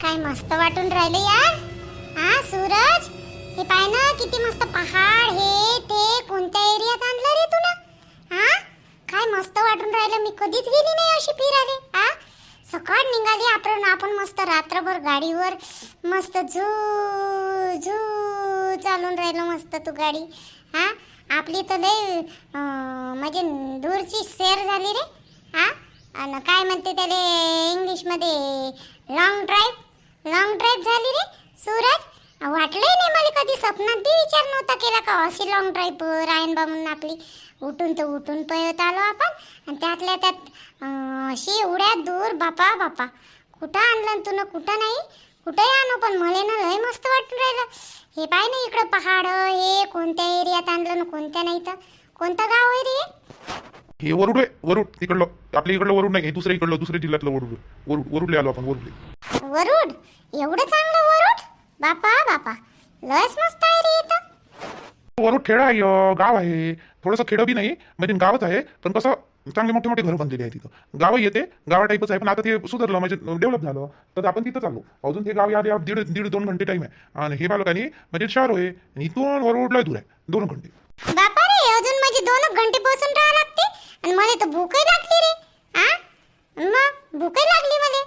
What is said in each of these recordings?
काय मस्त वाटून राहिले यार हा सूरज? हे पाय ना किती मस्त पहाड हे ते कोणत्या एरियात आणलं रे तुला? हा? काय मस्त वाटून राहिलं मी कधीच गेली नाही अशी फिराले हा? सकाळ निघाली आपण आपण मस्त रात्रभर गाडीवर मस्त झू झू चालून राहिलो मस्त तू गाडी. हा? आपली तर लय म्हणजे दूरची सैर झाली रे. हा? आणि काय म्हणते त्याला इंग्लिशमध्ये लॉंग ड्राईव्ह लॉंग ड्राईव्ह झाली रे सूरज. वाटलंय नाही मला कधी स्वप्नात विचार नव्हता केला का अशी लॉंग ड्राईव्ह रायन म्हणून आपली. उठून तर उठून पळत आलो आपण. आणि त्यातल्या त्यात अशी एवढ्या दूर बापा बापा. कुठं आणलं तू ना कुठं नाही? कुठंही आणू पण मला ना लय मस्त वाटून राहिलं. हे पाय ना इकडं पहाड हे कोणत्या एरियात आणलं ना कोणत्या नाही तर कोणतं गाव आहे रे? हे? वरुड आहे वरुड. तिकडलं आपल्या इकडलं वरुड नाही हे दुसऱ्या इकडलं दुसऱ्या जिल्ह्यातलं वरुड. वरुड वरुडले आलो आपण वरुडले. वरुड? एवढं चांगलं वरुड? बापा बापा. लयच मस्त आहे रे इथं. वरुड खेड आहे अं, गाव आहे. थोडंसं खेडं बी नाही म्हणजे गावच आहे पण कसं चांगले मोठे मोठे घरं बनलेली आहे तिथं. गाव येते गावा टाईपच आहे पण आता ते सुधारलं म्हणजे डेव्हलप झालं. तर आपण तिथं चाललो. अजून ते गाव यार दीड दीड दोन घंटे टाईम आहे. आणि हे बालकांनी म्हणजे शहर आहे आणि इथून वरुडला दूर आहे दोन घंटे. बापा रे अजून माझी दोन घंटे बसून राहा लागते? आणि मला तर भूकही लागली रे. मग भूकही लागली मला.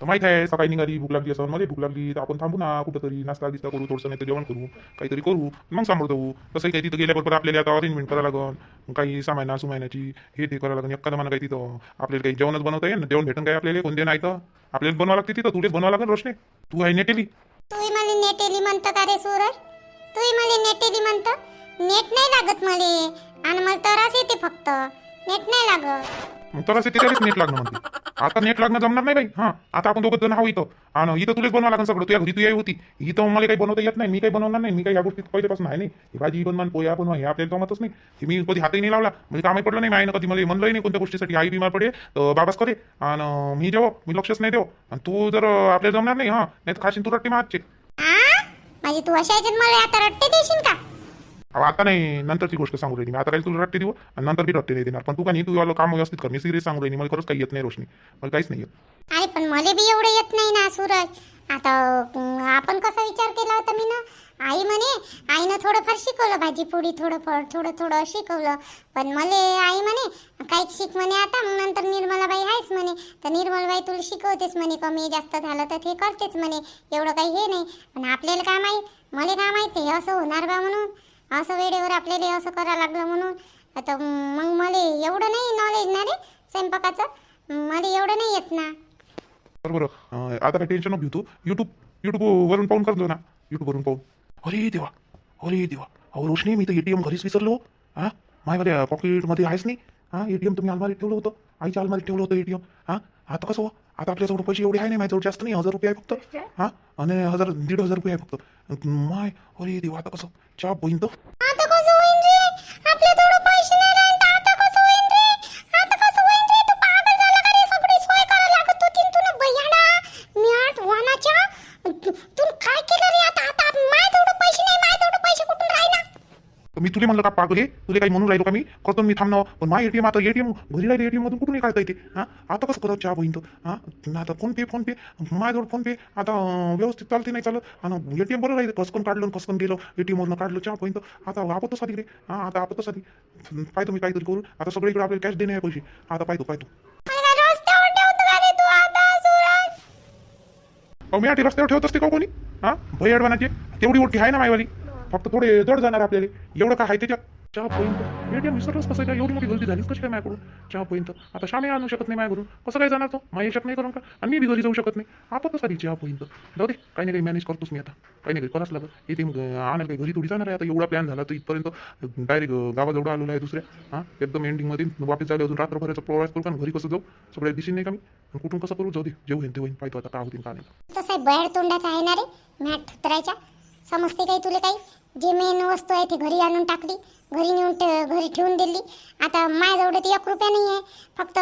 तर माहीत आहे सकाळी निघाली भूक लागली असं मला भूक लागली तर आपण थांबू ना कुठंतरी नाश्ता गिस्ता करू थोडंसं नाही तर जेवण करू काहीतरी करू मग सांभाळतो. तसंही काही तिथं गेल्याबरोबर आपल्याला आता अरेंजमेंट करावं लागन. काही सामायना सुमायनाची हे ते करावं लागन. एखादा म्हणा काही तिथं. आपल्याला काही जेवणच बनवता येईल ना? जेवण भेटून काय आपल्याला? कोणते नाही तर? आपल्याला बनवावं लागते तिथं. तुलेच बनवावं लागेल रोशने तू आहे नेटेली. तूही मला नेटेली म्हणतं का रे सूरज? तूही मला नेटेली म्हणतं? नेट नाही लागत मले. आणि मला तरास येते फक्त. नेट नाही लागत. तर असं त्याच्यानेच नेट लागणं म्हणते. आता नेट लागणं जमणार नाही बाई. हां आता आपण दोघं जण आहो इथं. आणि इथं तुलाच बनवावं लागेल सगळं. तुझ्या घरी तू याही होती. इथं मला काही बनवता येत नाही. मी काही बनवणार नाही. मी काही या गोष्टीत पहिल्यापासून आहे नाही. ही भाजी बनवा आणि पोया बनवा हे आपल्याला जमतच नाही. हे मी कधी हातही नाही लावला. म्हणजे कामही पडलं नाही. आईनं कधी मला म्हणलंही नाही कोणत्या गोष्टीसाठी. आई बिमार पडे तर बाबाच करे. आणि मी जेव. मी लक्षच नाही देव. आणि तू जर आपल्याला जमणार नाही हां. नाही तर खाशीन तू रट्टे मागचे म्हणजे तू अशा मला आता रट्टे देशील का? अहो, आता नाही नंतरची गोष्ट सांगू राहिली मी. आता काही तुला रट्टे देऊ? आणि नंतर बी रट्टे नाही देणार. पण तू का नाही तू काम व्यवस्थित कर. मी सिरियस सांगू राहिली. मला खरंच काही येत नाही रोशनी. मला काहीच नाही येत. अरे पण मला बी एवढं येत नाही ना सूरज. आता अं, आपण कसा विचार केला होता मी ना आई म्हणे आईनं थोडंफार शिकवलं भाजी पोळी थोडंफार थोडं थोडं शिकवलं. पण मला आई म्हणे काही शिक म्हणे आता मग नंतर निर्मलाबाई आहेच म्हणे. तर निर्मलाबाई तुला शिकवतेच म्हणे कमी जास्त झालं तर ते करतेच म्हणे. एवढं काही हे नाही. पण आपल्याला काय माहीत? मला काय माहीत हे असं होणार बा म्हणून. असं वेळेवर आपल्याला असं करावं लागलं म्हणून. आता मग मला एवढं नाही नॉलेज ना रे स्वयंपाकाचं. मला एवढं नाही येत ना. बरोबर. आता काही टेन्शन घेऊ तू. युट्यूब युट्यूब वरून पाहून करतो ना युट्यूब वरून पाहून. अरे देवा. अरे देवा. अहो रोशनी मी तर एटीएम घरीच विसरलो हो. हा. माझ्या पॉकेटमध्ये आहेच नाही. हा? एटीएम तुम्ही अलमारीत ठेवलं होतं. आईच्या अलमारीत ठेवलं होतं एटीएम हा? आता कसं हो? आता आपल्याजवळ पैसे एवढे आहे नाही माझ्याजवळ जास्त नाही हजार रुपये आहे फक्त. हा? आणि हजार दीड हजार रुपये आहे फक्त. माय अरे देवा आता कसं? चहा बहीण तर? आता कसं होईन रे? पैसे नाही राहिले तर आता कसं होईन रे आता कसं होईन रे तू पागल झाला का रे सगळी सोय करायला लागत होती न तुला बयाडा मी आठ वानाच्या तू तू काय केलं रे आता आता माय थोडं पैसे नाही माय थोडं पैसे कुठून राहिला मी तुला म्हणलं का पागल हे? तुला काही म्हणून राहिलो का मी? करतो मी थांबणं हो. पण माझ्या एटीएम आता एटीएम घरी राहिले एटीएम मधून कुठून काढता येते? हा? आता कसं करत चहा बहीण तर हा? आता फोन पे फोन पे. माझ्याजवळ फोन पे. आता व्यवस्थित चालते नाही चालत. आणि एटीएम बरं राहिले. कसकन काढलं आणि कसकन गेलं. एटीएम मधून काढलं चहा बहीण तर आता आपतच साधी रे हा आता आपतच साधी पाहतो मी काहीतरी करू आता सगळीकडे आपल्याला कॅश देणे आहे पैसे. आता पाहतो पाहतो. अहो मी आठी रस्त्यावर ठेवत असते का हो कोणी? हा? भय अडवानाची. तेवढी मोठी आहे ना मायवाली? फक्त थोडे जड जाणार आपल्याला. एवढं काय आहे त्याच्यात? चहा पोईंट एटीएम विसरलंच कसं काय एवढी मोठी गलती झालीच कशी काय माझ्याकडून? चहा पोईंट आता शामे आणू शकत नाही माझ्याकडून. कसं काय जाणार तो? माझ्या याच्यात नाही करून का? आणि मी बी घरी जाऊ शकत नाही. आपण कसं चहा पोईंट जाऊ दे. काही नाही काही मॅनेज करतोच मी आता. काही नाही काही करावंच लागत एटीएम आणायला काही घरी थोडी जाणार आहे आता. एवढा प्लॅन झाला तर इथपर्यंत डायरेक्ट गावाजवळ आलेलो आहे दुसऱ्या. हां? एकदम एंडिंगमध्ये वापस जायला अजून. रात्रभराचा प्रवास करू का? घरी कसं जाऊ? सगळ्या दिशी नाही का मी? कुठून कसं करू? जाऊ दे. जेव ते होईन. पाहतो आता काय होतील का नाही. तसं आहे तोंडाचा आहे ना रे? मॅट उतरायच्या समजते काही तुला काही? जे मेन वस्तू आहे ती घरी आणून टाकली घरी नेऊन घरी ठेवून दिली. आता माझ्याजवळ ते एक रुपया नाही आहे फक्त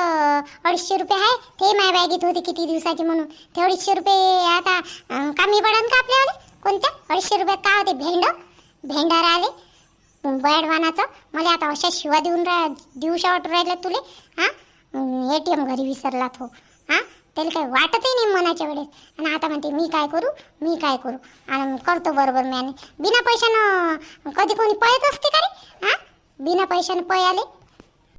अडीचशे रुपये आहे. ते माझ्या बॅगेत होते किती दिवसाचे म्हणून. ते अडीचशे रुपये आता कामी कमी पडन का आपल्याला? कोणत्या? अडीचशे रुपयात काय होते? भेंड? भेंडार आले. बॅडवानाचं. मला आता अशा शिवा देऊन रा देऊ वाटून राहिल्या तुले. हां? ए टी एम घरी विसरला तो हो. हां? त्याला काही वाटतही नाही मनाच्या वेळेस. आणि आता म्हणते मी काय करू? मी काय करू? आणि करतो बरोबर मॅने बिना पैशानं कधी कोणी पळत असते का रे? हा? बिना पैशानं पळ आले.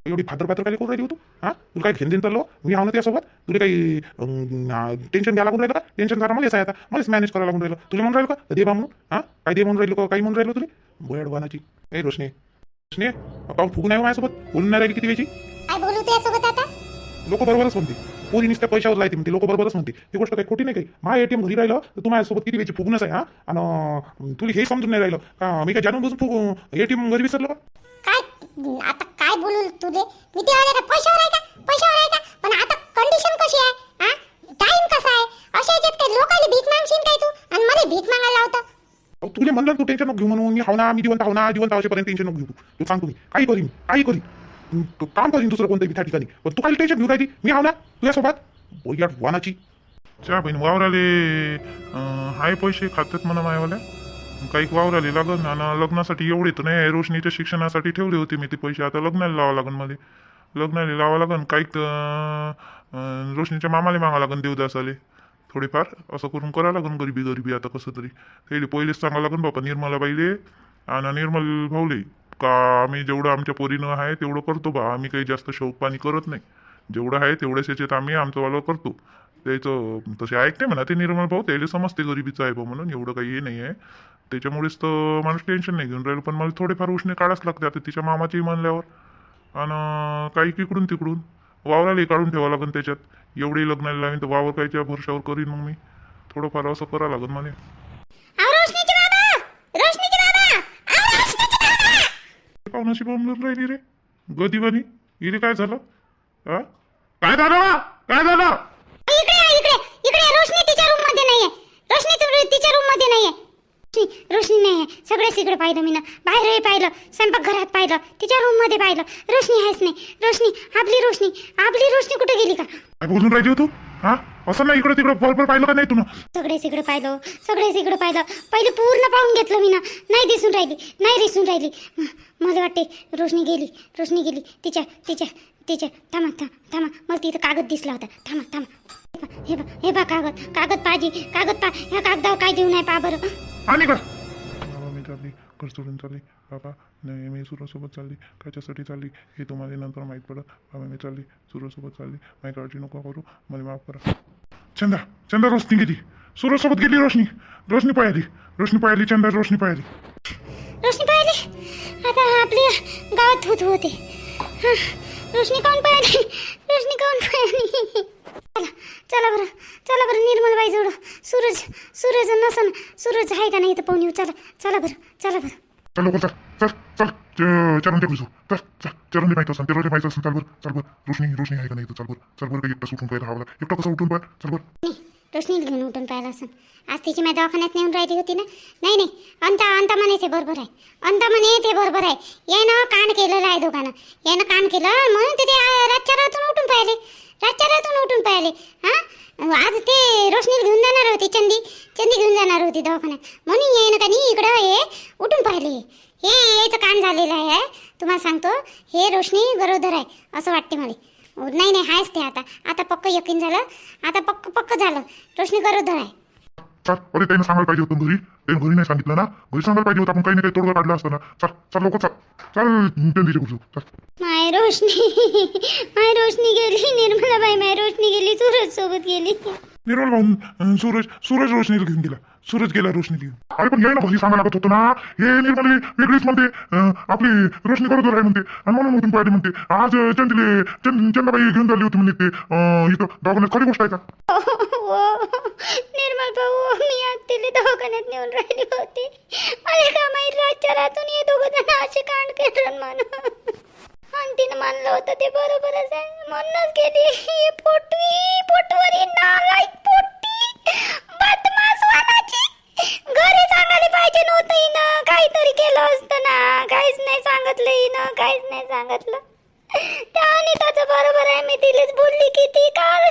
एवढी फादर फादर काय करू राहिली होतो हा? तुला काय घेऊन चाललो मी आहो ना त्यासोबत तुला काही टेन्शन घ्यायला लागून राहिलं का? टेन्शन करा मलाच आहे आता. मलाच मॅनेज करायला लागून राहिलं. तुला म्हणून राहिलं का? दे बा म्हणून. हा? काय दे म्हणून राहिलो का? काही म्हणून राहिलो तुला? बोयाड वानाची. ए रोशनी. रोशनी पाहून फुगून आहे हो माझ्यासोबत? बोलून नाही राहिली किती वेळची? काय बोलू त्यासोबत आता? लोक बरोबरच म्हणते पोरी नुसत्या पैशावर लायते. म्हणते लोक बरोबरच म्हणते. ही गोष्ट काही खोटी नाही काही. माझ्या एटीएम घरी राहिलं तर तू माझ्यासोबत किती वेळची फुगूनच आहे हा? आणि तुला हे समजून नाही राहिलं. का मी काय जाणून बसून फुगू एटीएम घरी विसरलो काय आता काय बोलू तुले? मी ते आले का पैशावर आहे का? पैशावर आहे का? पण आता कंडिशन कशी आहे हा? टाइम कसा आहे? अशा याच्यात काय लोकांनी भीक मागशील काय तू? आणि मला भीक मागायला लावतं. अहो, तुला म्हणलं तू टेन्शन नको घेऊ म्हणून. मी हाव ना मी जिवंत हाव ना जिवंत आहोपर्यंत टेन्शन नको घेऊ तू. तू सांग तुम्ही काही करीन काही करीन. तू- काम करीन दुसरं कोणत्या त्या ठिकाणी पण तू खाली टेन्शन घेऊन राहिली. मी हाव ना तुझ्यासोबत बोया वानाची. च्या बहीण वावराले हाय पैसे खात्यात म्हणा मायवाल्या. काही वावराले लागन. आणि लग्नासाठी एवढे तर नाही. रोशनीच्या शिक्षणासाठी ठेवले होते मी ते पैसे. आता लग्नाला लावा लागन मला. लग्नाला लावा लागन. काही तर, रोशनीच्या मामाला मागा लागन देवदासाले. थोडेफार असं करून करा लागन गरिबी गरिबी. आता कसं तरी. त्याला पहिलेच सांगा लागन बापा निर्मला बाईले आणि निर्मल भाऊले. का आम्ही जेवढं आमच्या पोरीनं आहे तेवढं करतो बा. आम्ही काही जास्त शौक पाणी करत नाही. जेवढं आहे तेवढ्याच याच्यात आम्ही आमचं वालं करतो. त्याचं तसे ऐकते म्हणा ते निर्मल भाऊ त्याला समजते गरिबीचं आहे बा म्हणून. एवढं काही हे नाही आहे. त्याच्यामुळेच तर माणूस टेन्शन नाही घेऊन राहिलं. पण मला थोडेफार उष्णे काढाच लागते आता तिच्या मामाची म्हणल्यावर. आणि काही तिकडून तिकडून. वावराला काढून ठेवावं लागेल त्याच्यात. एवढी लग्नाला लावीन तर वावर काहीच्या भरशावर करीन मग मी. थोडंफार असं करावं लागेल मला अहो, रोशनीचे बाबा रोशनीचे बाबा अहो, रोशनीचे बाबा पाहुणाची बोंबलून राहिली रे. गदिवानी इरे काय झालं? हा? काय झालं बा? काय झालं? इकडे या, इकडे. इकडे या. रोशनी तिच्या रूममध्ये नाहीये. रोशनी ति- तिच्या रूममध्ये नाहीये. रोशनी रोशनी नाहीये. सगळेच इकडे पाहिलं मी ना. बाहेरही पाहिलं स्वयंपाक घरात पाहिलं तिच्या रूममध्ये पाहिलं. रोशनी आहेच नाही. रोशनी आपली रोशनी. आपली रोशनी कुठे गेली का? काय बोलून राहिली हो तू? हा? असं नाही इकडे तिकडे बरोबर पाहिलं का नाही तुला सगळेच इकडे पाहिलं सगळेच इकडे पाहिलं. पहिले पूर्ण पाहून घेतलं मी ना. नाही दिसून राहिली नाही दिसून राहिली. म- मला वाटते रोशनी गेली रोशनी गेली. तिच्या तिच्या तिच्या. थांबा थांबा थांबा. मला तिथं कागद दिसला होता. थांबा थांबा. हे बा हे बा कागद. कागद पाहिजे कागद पा. ह्या कागदावर काय देऊ नये पा बरं. आणि बाबा मी चालली. घर सोडून चालली. बाबा नाही मी सुरासोबत चालली. कायच्यासाठी चालली? हे तुम्हाला नंतर माहीत पडत बाबा मी चालली. सुरासोबत चालली. माझी काळजी नको करू. मला माफ करा. चंदा चंदा रोशनी गेली. सुरासोबत गेली रोशनी. रोशनी पळाली रोशनी पळाली चंदा रोशनी पळाली रोशनी पाहिली आता आपली गावात होत. होते रोशनी कोण पाहिली रोशनी कोण पाहिली चला चला बरं. चला बरं निर्मलबाई जोड. सूरज सूरज नसन. सूरज आहे का नाही तर पाहून येऊ चला चला बरं चला बरं. चल लवकर चल चल चल चरण टेकू चल चल चरण माहिती असेल तेरा माहिती असेल चालवर. चालवर. रोशनी रोशनी आहे का नाही चालवर. चालवर काही एकटा सुटून पाहिजे हवं एकटा कसं उठून पाहिजे चालवर. बरं रोशनीला घेऊन उठून पाहिला असं आज तिची माझ्या दवाखान्यात नेऊन राहिली होती ना? नाही नाही. अंत अंत म्हणे ते बरोबर आहे. अंत म्हणे ते बरोबर आहे. यानं कान केलेलं आहे दोघांना. यानं कान केलं म्हणून ते रातच्या रातून उठून पाहिले. रातच्या उठून पाहिले हा? आज ते रोशनीला घेऊन जाणार होती चंदी. चंदी घेऊन जाणार होती दवाखान्यात. म्हणून ये ना नाही इकडं हे उठून पाहिले. हे याचं काम झालेलं आहे तुम्हाला सांगतो हे रोशनी गरोदर आहे असं वाटते मला. नाही नाही आहेच ते आता. आता पक्क यकीन झालं. आता पक्क पक्क झालं. रोशनी गरोदर आहे. चल अरे त्यानं सांगायला पाहिजे होतं घरी. त्यानं घरी नाही सांगितलं ना. घरी सांगायला पाहिजे होतं आपण काही ना काही तोडगा काढला असतं ना. चल चल लवकर चल चल चंदीच्या कुठं चल माय रोशनी. माय रोशनी गेली निर्मलाबाई. माय रोशनी गेली सूरज सोबत गेली. निर्मल भाऊ सूरज सूरज रोशनीला घेऊन गेला. सूरज गेला रोशनी अरे पण याय ना घरी सांगायला लागत होतो ना. हे निर्मल वेगळीच म्हणते. अं, आपली रोशनी बरोबर आहे म्हणते. आणि म्हणून उठून पाहिजे म्हणते. आज चंदले चंद चंदाबाई घेऊन झाली होती म्हणे ते अं, इथं दवाखान्यात खरी गोष्ट आहे का? हो. निर्मल भाऊ मी आज तिला दवाखान्यात नेऊन राहिली होती. मला का माहीत रातच्या रातून हे दोघं जण असे कांड केलं म्हणून. आणि तिनं मानलं होतं ते बरोबरच आहे. म्हणूनच गेली. ही पोटवी पोटवरी नालायक पोट घरी सांगायला पाहिजे नव्हतं हिनं. काहीतरी केलं असतं ना. काहीच नाही सांगितलं हिनं. काहीच नाही सांगितलं. त्या अनिताचं बरोबर आहे. मी तिलाच बोलली किती काल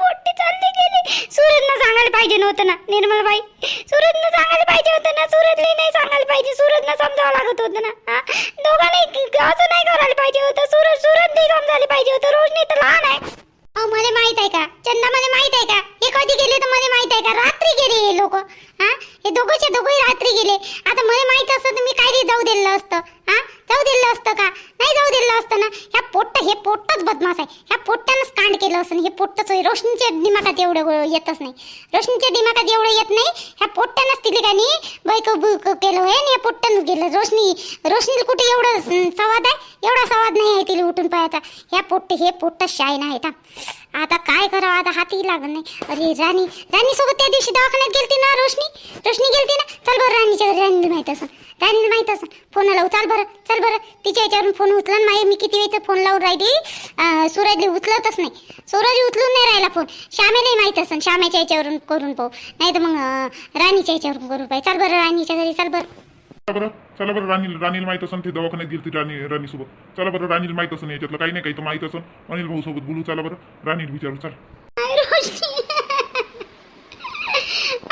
पोट्टी चालली गेली. सूरजनं सांगायला पाहिजे नव्हतं ना. निर्मलबाई सूरजनं सांगायला पाहिजे होतं ना. सुरजली नाही सांगायला पाहिजे. सूरजनं समजावं लागत होतं ना. हा? दोघांनी असं नाही करायला पाहिजे होतं. सूरज सूरज नाही समजायला पाहिजे होतं. रोशनी तर लहान आहे अहो मला माहीत आहे का चंदा मला माहीत आहे का हे कधी गेले तर मला माहीत आहे का रात्री गेले हे लोक हा हे दोघंचे दोघंही रात्री गेले आता मला माहीत असतं तर मी काय रे जाऊ दिलं असतं हा जाऊ दिलं असतं का नाही जाऊ दिलं असतं ना ह्या पोट्ट हे पोट्टच बदमाश आहे ह्या पोट्ट्यानंच कांड केलं असं हे पोट्टच होय रोशनीच्या दिमागात एवढं गो- येतच नाही. रोशनीच्या दिमागात एवढं येत नाही ह्या पोट्ट्यानंच तिले का नाही बायको बुक केलं होय आणि या पोट्ट्यानंच गेलं. रोशनी रोशनीला कुठे एवढं संवाद आहे? एवढा संवाद नाही आहे तिला उठून पाहायचा ह्या पोट्ट हे पोट्ट शाईन आहे आहेत आता काय करावं? आता हाती लागत नाही. अरे राणी राणीसोबत त्या दिवशी दवाखान्यात गेलती ना रोशनी? रोशनी गेलती ना? चल बरं राणीच्या राणीला माहीत असं राणीला माहीत असं. फोन लावू. चाल बरं चल बरं. तिच्या याच्यावरून फोन उचला माय. मी किती वेळचा फोन लावून राहिली? सूरजला उचलतच नाही. सूरज उचलून नाही राहिला फोन. श्यामेलाही माहीत असन श्यामेच्या याच्यावरून करून पाहू. नाही तर मग राणीच्या याच्यावरून करून पाहिजे चल बरं राणीच्या घरी. चल बरं. चला बरं. चला बरं राणी राणीला माहीत असेल ते दवाखान्यात गेली राणी राणीसोबत. चला बरं राणीला माहीत असेल याच्यातलं. काही नाही काही तर माहीत असेल अनिल भाऊ सोबत बोलू. चला बरं. राणीला विचारू. चल. काय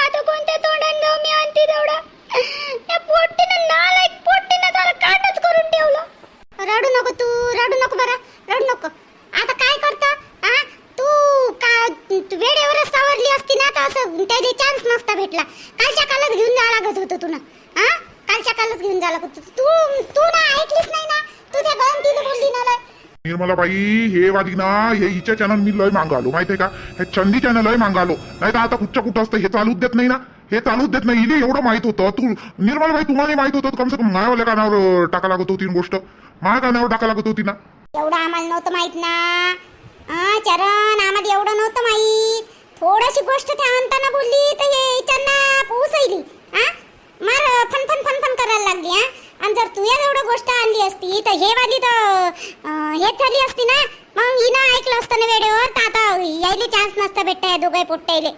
आता कोणत्या तोंडाने जाऊ मी? आणते तेवढा. त्या पोट्टीनं नालायक पोट्टीनं त्याला काटच करून ठेवलं. रडू नको तू रडू नको बरं रडू नको. आता काय करतो हा तू का तू वेळेवरच सावरली असती ना तर असं त्याला चान्स नसता भेटला. कालच्या कालच घेऊन जावं लागत होतं तुला हा कालच्या कालच घेऊन जावं लागत होतं. तू तू ना ऐकलीच नाही ना? तू त्या गळंतीला बोलली ना लय. निर्मला बाई हे वादी ना हे हिच्या चॅनल मी लय मागालो माहितीये का? हे चंदी चॅनल लय मागालो नाही तर आता कुठच्या कुठं असतं हे चालूच देत नाही ना? हे चालूच देत नाही. इले एवढं माहीत होतं. तू निर्मल भाई तुम्हाला माहीत होतं. कम से कम मायावाल्या कानावर टाका लागत होती ना गोष्ट. माया कानावर टाका लागत होती ना. एवढं आम्हाला नव्हतं माहीत ना. हा चरण आम्हाला एवढं नव्हतं माहीत. थोडीशी गोष्ट त्या अंताना बोलली तर हे त्यांना पोहोचली हा मार फन फन फन फन करायला लागली हा आणि जर तुझ्या एवढं गोष्ट आणली असती तर हे वाली तर अं, हेच झाली असती ना. मग हिनं ऐकलं असतं ना वेळेवर तर आता यायले चान्स नसता भेटता या दोघे पोट्टायले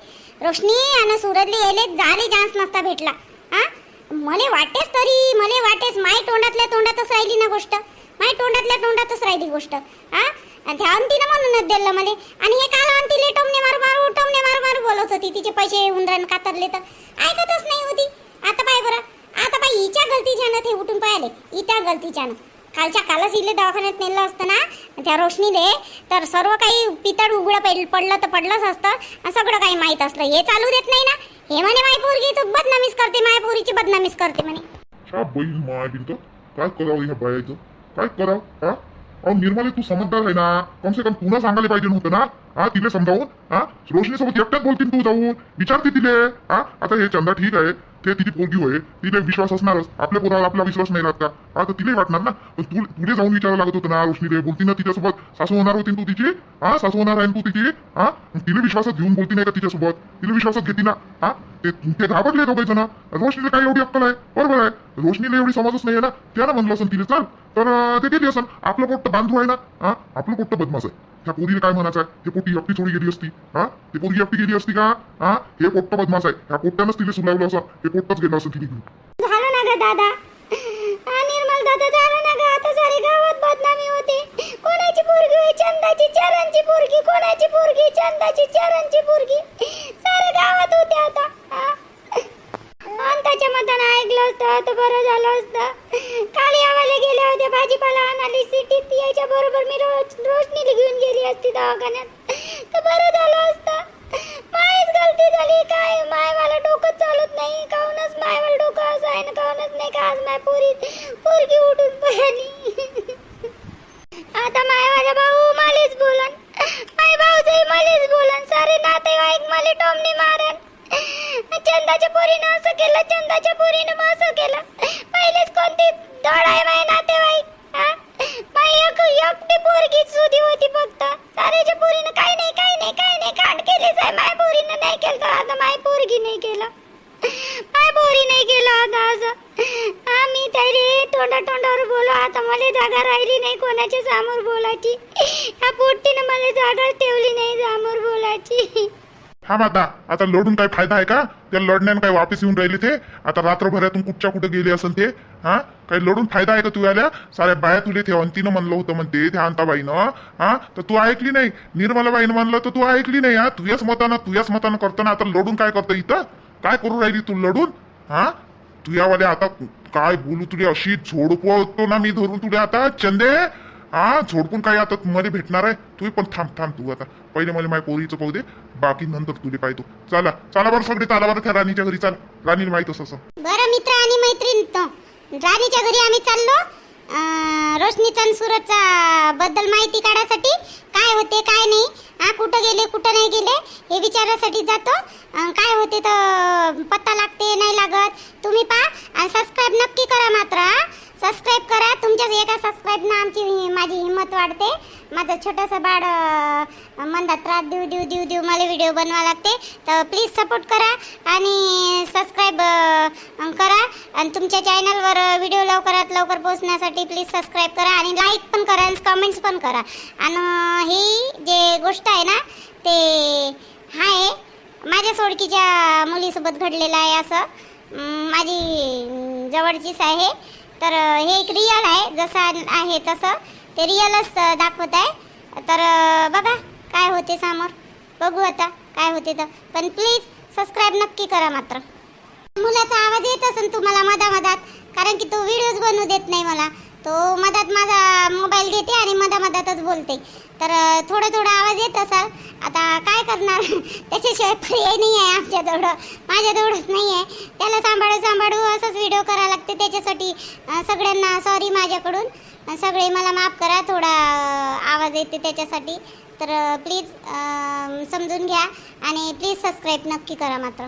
रोशनी आणि सूरजले येले जाले चान्स नसता भेटला. हा? मले वाटेच तरी मले वाटेच माय तोंडातल्या तोंडातच राहिली ना गोष्ट. माय तोंडातल्या तोंडातच राहिली गोष्ट. हा? ध्यान तिनं म्हणूनच दिलं मला. आणि हे काल तिले टोमने मारू मारू टोमने मारू मारू बोलत होती. तिचे पैसे उंदरान कातरले तर. ऐकतच नाही होती. आता पाय बरं. आता पाय हिच्या गलतीच्यानं ते उठून पाहिले. इत्या गलतीच्यानं. कालच्या कालच इले दवाखान्यात नेलं असतं ना? त्या रोशनीले तर सर्व काही पितळ उघडं पड- पडलं तर पडलंच असतं. सगळं काही माहीत असलं. हे चालू देत नाही ना? हे म्हणे माय पोरगी बदनामीच करते. माय पोरीची बदनामीच करते म्हणे. ह्या बैल माय बिंत काय करावं ह्या बायाचं? काय करावं? हा? अहो निर्मले तू समजदार आहे ना? कम से कम तुला सांगायला पाहिजे नव्हतं ना? हा तिला समजावून? हा? रोशनी सोबत एकट्याच बोलतील तू जाऊन? विचारते तिले. हा? आता हे चंदा ठीक आहे. ते तिची पोरगी होय. तिला विश्वास असणारच. आपल्या पोराला आपला विश्वास नाही राहत का? तर तिला वाटणार ना? पण तू तुले जाऊन विचारावं लागत होतं ना रोशनीले. बोलती ना तिच्यासोबत. सासू होणार होती तू तिची? हा? सासू होणार आहे ना तू तिची? हा? तिला विश्वासात घेऊन बोलती नाही का तिच्यासोबत? तिला विश्वासात घेती ना? हा? ते ते घाबरले दोघे जण. रोशनीला काय एवढी अक्कल आहे? बरोबर आहे. रोशनीला एवढी समजच नाही आहे ना? त्यानं म्हणलं असेल तिला चाल. तर ते गेली असेल आपलं पोट्ट बांधू आहे ना? हा? आपलं पोट्ट बदमास आहे. त्या पोरीने काय म्हणायचं आहे? हे पोटी एकटी थोडी गेली असती. हा? ते पोरगी एकटी गेली असती का? हा? हे पोट्ट बदमाश आहे. ह्या पोट्ट्यानंच तिने सुनावलं असं. हे पोट्टच गेलं असं तिने झालं ना ग दादा. निर्मल दादा झालं ना ग. आता सारे गावात बदनामी होते. कोणाची पोरगी होय? चंदाची चरणची पोरगी. कोणाची पोरगी? चंदाची चरणची पोरगी. सारे गावात होते आता. हा? त्याच्या मतानं ऐकलं असतं तर बरं झालं असतं. काली आम्हाला गेले होते भाजीपाला आणाली सिटीत यायच्या बरोबर मी रोज रोशनीला घेऊन गेली असती दवाखान्यात. तर बरं झालं असतं. मायच गलती झाली काय? माय मला डोकं चालत नाही. काहूनच माय मला डोकं असं आहे ना काऊनच नाही का आज माय पोरी पोरगी उठून पडली आता माय माझा भाऊ मालेच बोलन. माय भाऊजाई मलाच बोलन. सारे नातेवाईक मला टोमने मारन. चंदाच्या पोरीनं असं केलं चंदाच्या पोरीनं मग असं केलं. पहिलेच कोणती धड आहे माय नातेवाईक हा? माय एक एकटी पोरगी सुधी होती फक्त. सारेच्या पोरीनं काय नाही काय नाही काय नाही कांड केलीच आहे माय पोरीनं नाही केलं तर आता माय पोरगी नाही केलं. माय पोरी नाही केलं आता असं. आम्ही तरी तोंडा तोंडावर बोलो. आता मला जागा राहिली नाही कोणाच्या समोर बोलायची. ह्या पोट्टीनं मला जागा ठेवली नाही समोर बोलायची. हा आता. आता लढून काय फायदा आहे का? त्या लढण्यानं काय वापस येऊन राहिले ते? आता रात्रभरातून कुठच्या कुठे गेले असेल ते? हा? काही लढून फायदा आहे का तू आल्या साऱ्या बाया तुले ते अंतीनं म्हणलं होतं म्हणते त्या अंताबाईनं हा? तर तू ऐकली नाही. निर्मलाबाईनं म्हणलं तर तू ऐकली नाही हा? तुझ्याच मतानं तुझ्याच मतानं करताना आता लढून काय करतं इथं? काय करू राहिली तू लढून? हा? तुझ्यावाले आता काय बोलू तुले? अशी झोडपवतो ना मी धरून तुले आता. चंदे हा झोडपून काय आता मध्ये भेटणार आहे. तू पण थांब थांब तू आता. पहिले मला माझ्या पोरीचं पाहू दे बाकी नंतर तुले पाहतो. चला चला बरं सगळे चला बरं त्या राणीच्या घरी चला. राणीला माहीत असं असं. बरं मित्र आणि मैत्रीण राणीच्या घरी आम्ही चाललो. अं, रोशनीचा बद्दल माहिती काढायसाठी काय होते काय नाही. हा कुठं गेले कुठं नाही गेले हे विचारासाठी जातो. काय होते तर पत्ता लागते नाही लागत. तुम्ही पहा. सबस्क्राईब नक्की करा मात्र सबस्क्राईब करा. तुमच्याच एका सबस्क्राईबनं आमची माझी हिंमत वाढते. माझं छोटंसं बाळ अं, म्हणतात त्रास देऊ देऊ देऊ देऊ मला व्हिडिओ बनवा लागते. तर प्लीज सपोर्ट करा आणि सबस्क्राईब करा. आणि तुमच्या चॅनलवर व्हिडिओ लवकरात लवकर पोहोचण्यासाठी प्लीज सबस्क्राईब करा आणि लाईक पण करा आणि कमेंट्स पण करा. आणि ही जे गोष्ट आहे ना ते आहे. माझ्या सोडकीच्या मुलीसोबत घडलेलं आहे असं. अं, माझी अं, जवळचीच आहे. तर हे एक रिअल आहे. जसं आहे तसं. ते रिअलच दाखवत आहे. तर बघा काय होते समोर. बघू आता काय होते तर. पण प्लीज सबस्क्राईब नक्की करा मात्र. मुलाचा आवाज येत असेल तुम्हाला मधामधात कारण की तो व्हिडिओज बनवू देत नाही मला. तो मधात माझा मोबाईल घेते आणि मधामधातच बोलते. तर थोडं थोडं आवाज येत असाल आता काय करणार? त्याच्याशिवाय पर्याय नाही आहे आमच्याजवळ. माझ्याजवळच नाही आहे त्याला सांभाळू सांभाळू असंच व्हिडिओ करावं लागते. त्याच्यासाठी सगळ्यांना सॉरी माझ्याकडून. सगळे मला माफ करा. थोडा आवाज येते त्याच्यासाठी. तर प्लीज समजून घ्या. आणि प्लीज सबस्क्राईब नक्की करा मात्र.